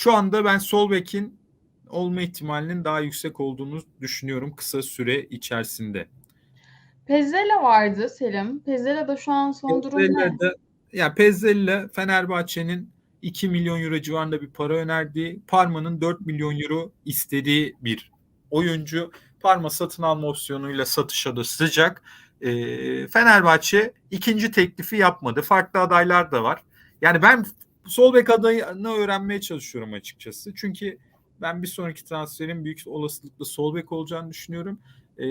şu anda ben sol bekin olma ihtimalinin daha yüksek olduğunu düşünüyorum kısa süre içerisinde. Pezzella vardı Selim. Pezzella da şu an son durum ne? Pezzella'da ya Pezzella Fenerbahçe'nin 2 milyon euro civarında bir para önerdiği, Parma'nın 4 milyon euro istediği bir oyuncu. Parma satın alma opsiyonuyla satışa da sıcak. Ee, Fenerbahçe ikinci teklifi yapmadı. Farklı adaylar da var. Yani ben sol bek adayını öğrenmeye çalışıyorum açıkçası. Çünkü ben bir sonraki transferin büyük olasılıkla sol bek olacağını düşünüyorum. Ee,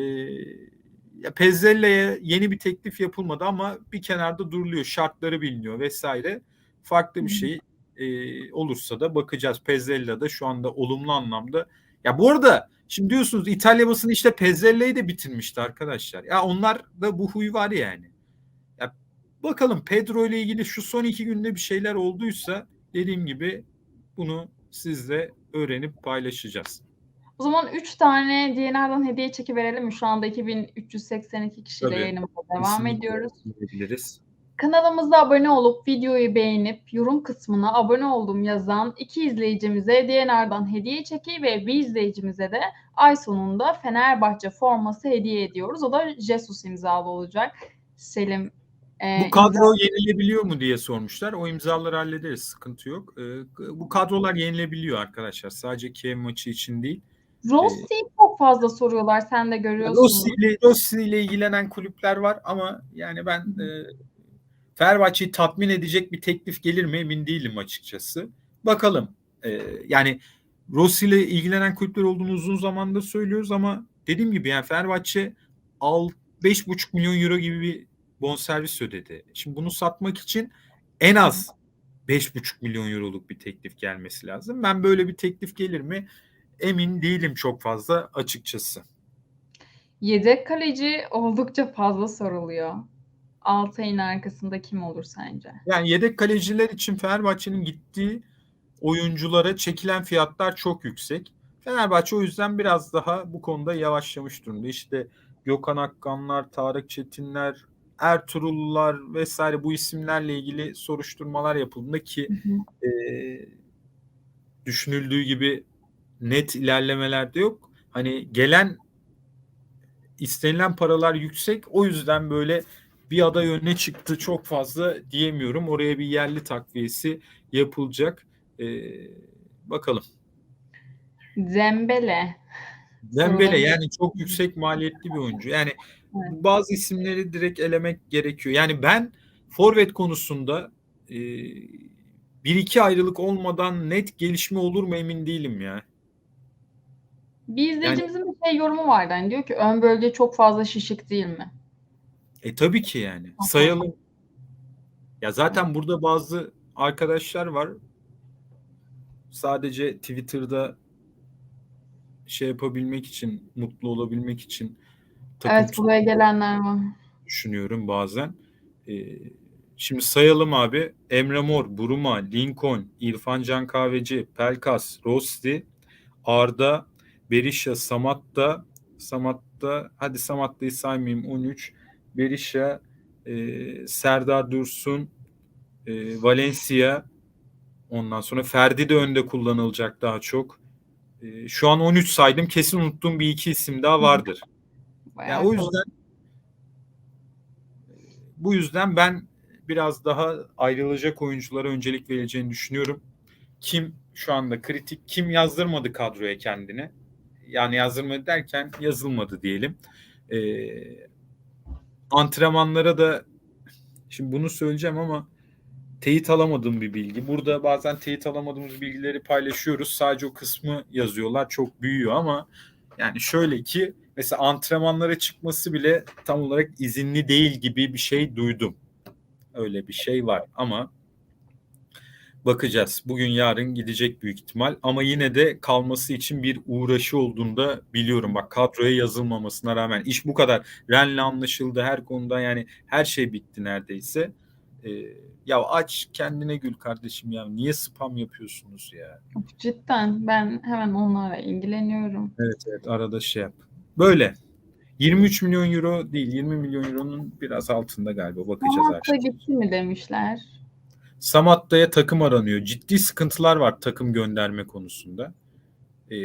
ya Pezzella'ya yeni bir teklif yapılmadı ama bir kenarda duruluyor. Şartları biliniyor vesaire. Farklı bir şey e, olursa da bakacağız. Pezzella da şu anda olumlu anlamda. Ya bu arada şimdi diyorsunuz İtalya basını işte Pezzella'yı da bitirmişti arkadaşlar. Ya onlar da bu huy var yani. Bakalım Pedro ile ilgili şu son iki günde bir şeyler olduysa dediğim gibi bunu sizle öğrenip paylaşacağız. O zaman 3 tane DNR'dan hediye çeki verelim mi? Şu anda 2382 kişiyle Tabii. yayınımıza devam ediyoruz. Biliriz. Kanalımıza abone olup videoyu beğenip yorum kısmına abone oldum yazan iki izleyicimize DNR'dan hediye çeki ve bir izleyicimize de ay sonunda Fenerbahçe forması hediye ediyoruz. O da Jesus imzalı olacak. Selim Bu kadro yenilebiliyor mu diye sormuşlar. O imzaları hallederiz. Sıkıntı yok. Ee, bu kadrolar yenilebiliyor arkadaşlar. Sadece Kiev maçı için değil. Rossi'yi çok fazla soruyorlar. Sen de görüyorsun. Rossi ile, Rossi ile ilgilenen kulüpler var ama yani ben e, Fenerbahçe'yi tatmin edecek bir teklif gelir mi emin değilim açıkçası. Bakalım. E, yani Rossi ile ilgilenen kulüpler olduğunu uzun zamandır söylüyoruz ama dediğim gibi yani Fenerbahçe al 5,5 milyon euro gibi bir bonservis ödedi. Şimdi bunu satmak için en az 5,5 milyon euroluk bir teklif gelmesi lazım. Ben böyle bir teklif gelir mi emin değilim çok fazla açıkçası. Yedek kaleci oldukça fazla soruluyor. Altay'ın arkasında kim olur sence? Yani yedek kaleciler için Fenerbahçe'nin gittiği oyunculara çekilen fiyatlar çok yüksek. Fenerbahçe o yüzden biraz daha bu konuda yavaşlamış durumda. İşte Gökhan Akkanlar, Tarık Çetinler, Ertuğrullular vesaire bu isimlerle ilgili soruşturmalar yapıldığında ki Hı hı. e, düşünüldüğü gibi net ilerlemeler de yok. Hani gelen istenilen paralar yüksek. O yüzden böyle bir aday önüne çıktı çok fazla diyemiyorum. Oraya bir yerli takviyesi yapılacak. Ee, bakalım. Dembele Sorulabilir. yani çok yüksek maliyetli bir oyuncu. Yani Evet. bazı isimleri direkt elemek gerekiyor. Yani ben forvet konusunda e, bir iki ayrılık olmadan net gelişme olur mu emin değilim ya. Bir izleyicimizin bir şey yorumu vardı. Hani diyor ki ön bölge çok fazla şişik değil mi? E tabii ki yani. Sayalım. Ya zaten burada bazı arkadaşlar var. Sadece Twitter'da şey yapabilmek için, mutlu olabilmek için takım Evet buraya gelenler var. düşünüyorum bazen. Ee, şimdi sayalım abi. Emre Mor, Buruma, Lincoln, İrfan Can Kahveci, Pelkas, Rosti, Arda, Berisha, Samatta, Samatta, hadi Samatta'yı saymayayım 13, Berisha, e, Serdar Dursun, e, Valencia, ondan sonra Ferdi de önde kullanılacak daha çok. E, şu an 13 saydım. Kesin unuttuğum bir iki isim daha vardır. Bayağı Yani o yüzden bu yüzden ben biraz daha ayrılacak oyunculara öncelik verileceğini düşünüyorum. Kim şu anda kritik, kim yazdırmadı kadroya kendini? Yani yazdırmadı derken yazılmadı diyelim. Ee, antrenmanlara da şimdi bunu söyleyeceğim ama teyit alamadığım bir bilgi. Burada bazen teyit alamadığımız bilgileri paylaşıyoruz. Sadece o kısmı yazıyorlar. Çok büyüyor ama yani şöyle ki mesela antrenmanlara çıkması bile tam olarak izinli değil gibi bir şey duydum. Öyle bir şey var ama bakacağız. Bugün yarın gidecek büyük ihtimal ama yine de kalması için bir uğraşı olduğunu da biliyorum. Bak kadroya yazılmamasına rağmen iş bu kadar Ren'le anlaşıldı her konuda yani her şey bitti neredeyse. Ee, ya aç kendine gül kardeşim ya. Niye spam yapıyorsunuz ya? Cidden ben hemen onlarla ilgileniyorum. Evet evet arada şey yap. Böyle. 23 milyon euro değil 20 milyon euronun biraz altında galiba bakacağız artık. gitti mi demişler. Samatta'ya takım aranıyor. Ciddi sıkıntılar var takım gönderme konusunda. Ee,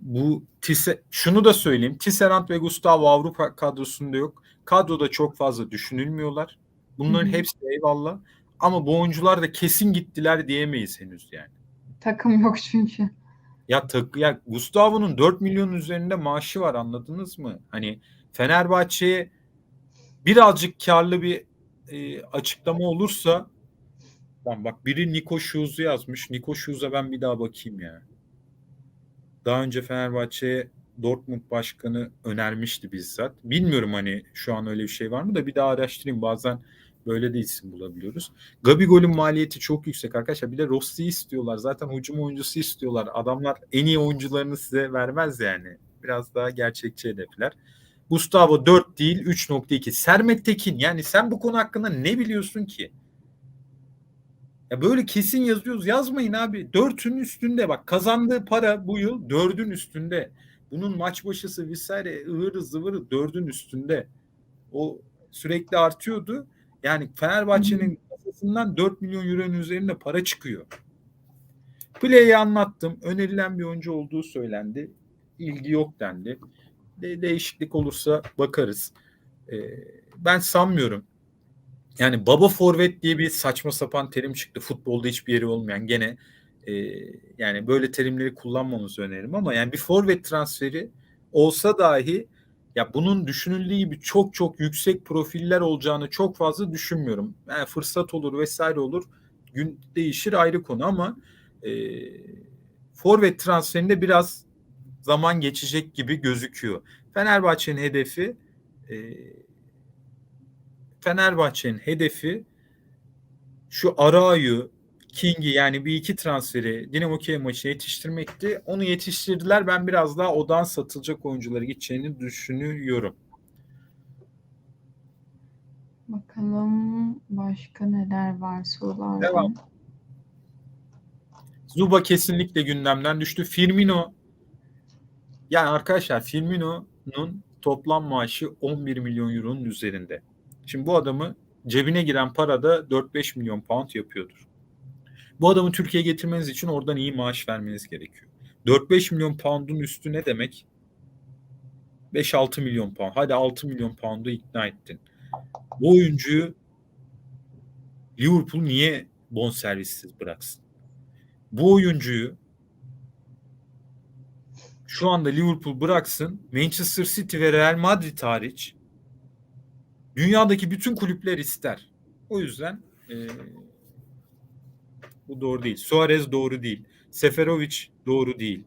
bu Tise, şunu da söyleyeyim. Tisserand ve Gustavo Avrupa kadrosunda yok. Kadroda çok fazla düşünülmüyorlar. Bunların Hı hı. hepsi eyvallah. Ama bu oyuncular da kesin gittiler diyemeyiz henüz yani. Takım yok çünkü. Ya tak ya Gustavo'nun 4 milyon üzerinde maaşı var anladınız mı? Hani Fenerbahçe'ye birazcık karlı bir e, açıklama olursa Lan bak biri Niko Şuz'u yazmış. Niko Şuz'a ben bir daha bakayım ya. Daha önce Fenerbahçe'ye Dortmund başkanı önermişti bizzat. Bilmiyorum hani şu an öyle bir şey var mı da bir daha araştırayım. Bazen böyle de isim bulabiliyoruz. Gabigol'ün maliyeti çok yüksek arkadaşlar. Bir de Rossi'yi istiyorlar. Zaten hücum oyuncusu istiyorlar. Adamlar en iyi oyuncularını size vermez yani. Biraz daha gerçekçi hedefler. Gustavo 4 değil 3.2. Sermet Tekin yani sen bu konu hakkında ne biliyorsun ki? Ya böyle kesin yazıyoruz. Yazmayın abi. Dörtün üstünde bak. Kazandığı para bu yıl dördün üstünde. Bunun maç başısı vesaire ıvırı zıvırı dördün üstünde. O sürekli artıyordu. Yani Fenerbahçe'nin kasasından 4 milyon euronun üzerinde para çıkıyor. Play'i anlattım. Önerilen bir oyuncu olduğu söylendi. İlgi yok dendi. De- değişiklik olursa bakarız. Ee, ben sanmıyorum. Yani baba forvet diye bir saçma sapan terim çıktı. Futbolda hiçbir yeri olmayan gene e, yani böyle terimleri kullanmamızı öneririm ama yani bir forvet transferi olsa dahi ya bunun düşünüldüğü gibi çok çok yüksek profiller olacağını çok fazla düşünmüyorum. Yani fırsat olur vesaire olur. Gün değişir ayrı konu ama e, forvet transferinde biraz zaman geçecek gibi gözüküyor. Fenerbahçe'nin hedefi e, Fenerbahçe'nin hedefi şu Arao'yu, King'i yani bir iki transferi Dinamo Kiev maçına yetiştirmekti. Onu yetiştirdiler. Ben biraz daha odan satılacak oyunculara gideceğini düşünüyorum. Bakalım başka neler var sorularda. Devam. Zuba kesinlikle gündemden düştü. Firmino yani arkadaşlar Firmino'nun toplam maaşı 11 milyon euronun üzerinde. Şimdi bu adamı cebine giren para da 4-5 milyon pound yapıyordur. Bu adamı Türkiye'ye getirmeniz için oradan iyi maaş vermeniz gerekiyor. 4-5 milyon pound'un üstü ne demek? 5-6 milyon pound. Hadi 6 milyon pound'u ikna ettin. Bu oyuncuyu Liverpool niye bonservissiz bıraksın? Bu oyuncuyu şu anda Liverpool bıraksın. Manchester City ve Real Madrid hariç dünyadaki bütün kulüpler ister. O yüzden e, bu doğru değil. Suarez doğru değil. Seferovic doğru değil.